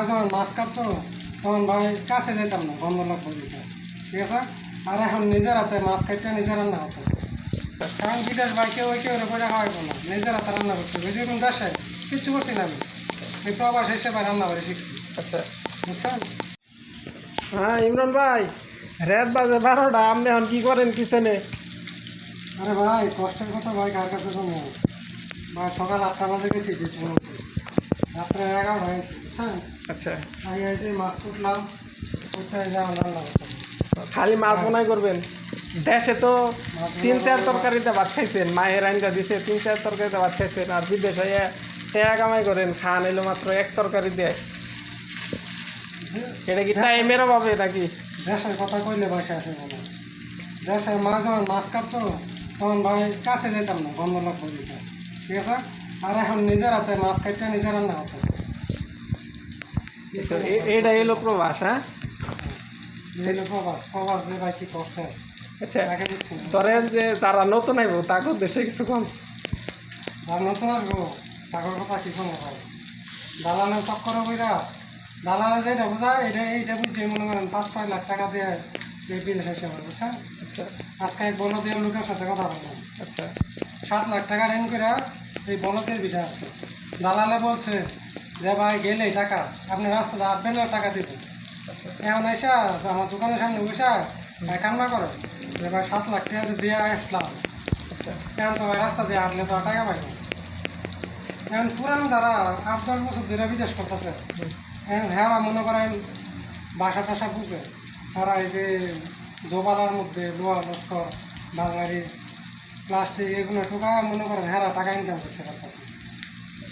যখন মাছ কাটতো তখন ভাই কাছে যেতাম না বন্ধ লাগতো ঠিক আছে? আর এখন নিজের হাতে মাছ কাটতে নিজের রান্না করতে কারণ বিদেশ ভাই কেউ কেউ পয়সা খাওয়াইবো না নিজের হাতে রান্না করতে বুঝি কোন দেশে কিচ্ছু করছি না আমি এই প্রবাস হিসেবে রান্না করে শিখছি। আচ্ছা। বুঝছেন? হ্যাঁ ইমরান ভাই রাত বাজে বারোটা আপনি এখন কি করেন কিচেনে আরে ভাই কষ্টের কথা ভাই কার কাছে শুনব? ভাই সকাল আটটা বাজে গেছি করতে রাত্রে এগারোটা হয়েছে বুঝছেন? আচ্ছা। আগে এসে মাছ কুটলাম কোথায় যাওয়া রান্না খালি মাছ বানাই করবেন দেশে তো তিন চার তরকারিতে ভাত খাইছেন মায়ের আইনটা দিছে তিন চার তরকারিতে ভাত খাইছেন আর বিদেশে কামাই করেন খান এলো মাত্র এক তরকারি দেয় এটা কি টাইমের অভাবে নাকি? দেশের কথা কইলে ভাই শেষ হয়ে গেল দেশে মা যখন মাছ কাটতো তখন ভাই কাছে যেতাম না বন্ধ লাগতো দিতে। ঠিক আছে? আর এখন নিজের হাতে মাছ কাটতে নিজের রান্না করতে এটা এলো প্রবাস হ্যাঁ? এই প্রবাস প্রবাস যে ভাই কি কষ্ট আচ্ছা তাকে ধরেন যে তারা নতুন আইব তাকে দেশে কিছু কম। আর নতুন আসব টাকার কথা কি শোনো ভাই? দালালের চক্কর বইরা দালালে যেটা বোঝায় এটা এইটা বুঝছে মনে করেন পাঁচ ছয় লাখ টাকা দিয়ে বিদেশ এসে হবে বুঝছেন আজকে এক বলো দিয়ে লোকের সাথে কথা বললাম আচ্ছা সাত লাখ টাকা রেন করে এই বলদের বিষয় আসছে দালালে বলছে যে, ভাই গেলেই টাকা। আপনি রাস্তাতে আসবেন না, টাকা দেবেন এখন এসা আমার দোকানের সামনে বসা, ভাই, কান্না করে। যে, ভাই, সাত লাখ টাকা দিয়ে আসলাম। আচ্ছা এখন তো ভাই রাস্তা দিয়ে হাঁটলে তো টাকা পাইব এখন পুরান যারা আট, দশ বছর ধরে বিদেশ করতেছে, এখন হ্যাঁ মনে করেন বাসা টাসা বুঝে। তারা এই যে জোবালার মধ্যে লোহা লস্কর, বাঙালি প্লাস্টিক এগুলো টোকা মনে করেন হ্যাঁ টাকা ইনকাম করতে পারতেছে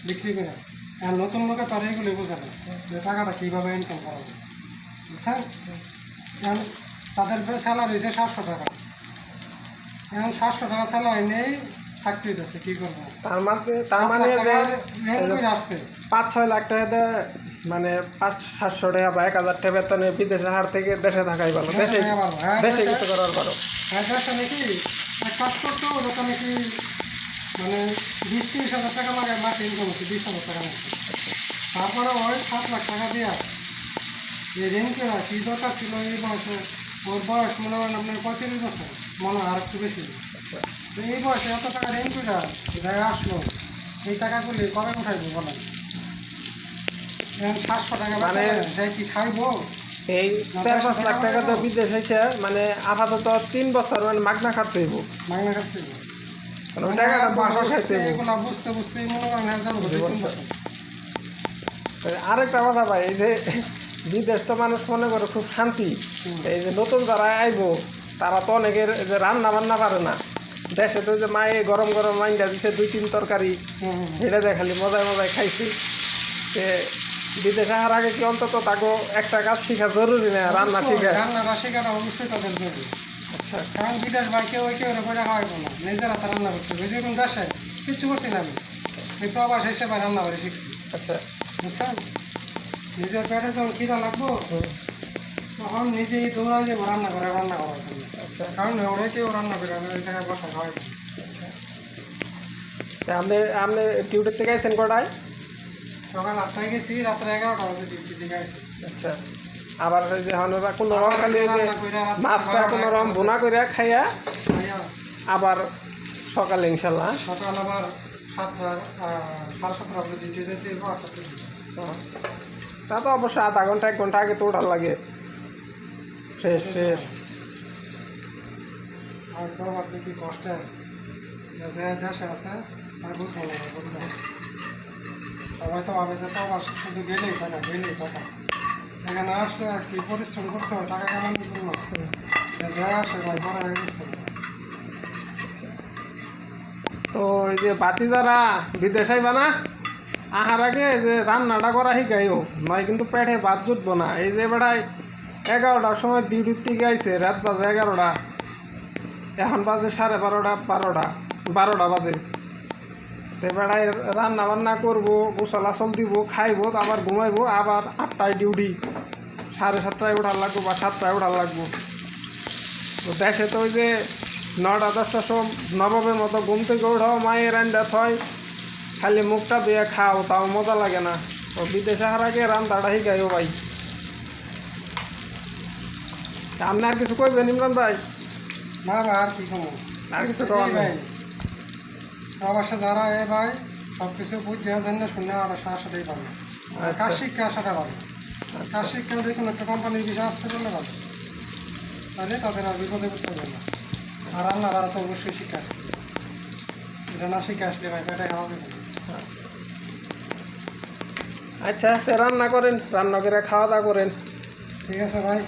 বিক্রি করে। আর নতুন লোকে তারা এগুলো বুঝে না যে টাকাটা কীভাবে ইনকাম করা যায়। বুঝছেন? এখন তাদের স্যালারি হয়েছে সাতশো টাকা। এখন সাতশো টাকা স্যালারি নেই চাকরি দিতেছে কী করব? তার মানে তার মানে আসছে। পাঁচ ছয় লাখ টাকা মানে পাঁচ সাতশো টাকা বা এক হাজার টাকা বেতনে বিদেশে হার থেকে দেশে থাকাই ভালো। দেশে হ্যাঁ, দেশে দেশে- কিছু করার ভালো। নাকি এক কাজ করতো ওটা নাকি মানে বিশ তিরিশ হাজার টাকা লাগে মাসে ইনকাম হচ্ছে বিশ হাজার টাকা তারপরে ওই সাত লাখ টাকা দিয়া এই রেঞ্জেরা কী দরকার ছিল এই বয়সে ওর বয়স মনে করেন আপনার পঁয়ত্রিশ বছর মনে হয় আর একটু বেশি এই বয়সে এত টাকা জায়গা আসলো এই টাকাগুলি কবে উঠাইবো বলেন? মানে- এই চার পাঁচ লাখ টাকা তো বিদেশ হয়েছে মানে আপাতত তিন বছর মানে মাগনা খাটতে হইব। মাইনা খাচ্ছে মানে টাকাটা বাসা খাইতে হইব। বুঝতে বুঝতে মনে করেন বছর। আরেকটা কথা ভাই এই যে বিদেশ তো মানুষ মনে করে খুব শান্তি। এই যে নতুন যারা আইব তারা তো অনেকের যে রান্না বান্না পারে না। দেশে তো যে মায়ে গরম গরম মাইন্ডা দিছে দুই তিন তরকারি। সেটা দিয়ে খালি মজায় মজায় খাইছি। যে বিদেশে আসার আগে কি অন্তত তাকে একটা কাজ শিখা জরুরি না রান্না শিখা? রান্নাটা শেখাটা অবশ্যই তাদের জরুরি। আচ্ছা। কারণ বিদেশ ভাই কেউ কেউ পয়সা খাওয়াইবো না নিজের হাতে রান্না করতে হবে। যেরকম দেশে কিচ্ছু করছি না আমি। এই প্রবাস হিসেবে রান্না করে শিখছি। আচ্ছা। বুঝছেন? নিজের পেটে যখন খিদা লাগবো। তখন নিজেই দৌড়াই যাব রান্না করে রান্না করার জন্য। আচ্ছা। কারণ ওরা কেউ রান্না করে আমি ওই জায়গায় বসা খাওয়াইবো তা আপনি আপনি ডিউটির থেকে আইসেন কটায়? সকাল আটটায় গেছি রাত্রে এগারোটা বাজে ডিউটি থেকে আসি আচ্ছা। আবার এই যে হনরা কোনো রকম খালি মাছটা কোনো রকম বোনা করে খাইয়া আবার সকালে ইনশাল্লাহ সকাল আবার সাতটা সাড়ে সাতটা বাজে ডিউটি যেতে। তা তো অবশ্যই আধা ঘণ্টা এক ঘণ্টা আগে তো ওঠার লাগে। শেষ শেষ আর কি যে দেশে আছে আর বুঝব না বুঝব না। সবাই তো ভাবে যে শুধু গেলেই টাকা গেলেই টাকা এখানে আসলে কি পরিশ্রম করতে হয়, টাকা কামানোর জন্য। যে আসে ভাই তো এই যে বাতি যারা বিদেশ বানা আহার আগে যে রান্নাটা করা শিখাইও, নয় কিন্তু পেটে ভাত জুটবো না। এই যে বেড়াই এগারোটার সময় ডিউটির আইছে, রাত বাজে এগারোটা। এখন বাজে সাড়ে বারোটা বারোটা বারোটা বাজে। তো বেড়াই রান্না বান্না করব গোসল আসল দিব খাইবো আবার ঘুমাইবো আবার আটটায় ডিউটি। সাড়ে সাতটায় ওঠার লাগবো বা সাতটায় ওঠার লাগবো। তো দেশে তো ওই যে নটা দশটার সময় নবাবের মতো ঘুম থেকে উঠাও মায়ের রান্না থয় খালি মুখটা দিয়ে খাও তাও মজা লাগে না। ও বিদেশে হারাকে রান্নাটা শিখাইও ভাই। আপনি আর কিছু কইবেন ইমরান ভাই? না আর কি আর কিছু নেই। প্রবাসে যারা এ ভাই সব কিছু বুঝে জন্য শুনে আর সাথেই পাবে আচ্ছা। কাজ শিক্ষা সাথে পাবে কাজ শিক্ষা যে কোনো একটা কোম্পানির বিষয় আসতে পারলে পাবে তাহলে তাদের আর বিপদে করতে হবে না আর আল্লাহ তারা তো অবশ্যই শিক্ষা। এটা না শিক্ষা আসলে ভাই পেটে খাওয়া যাবে না। আচ্ছা রান্না করেন রান্না করে খাওয়া দাওয়া করেন ঠিক আছে ভাই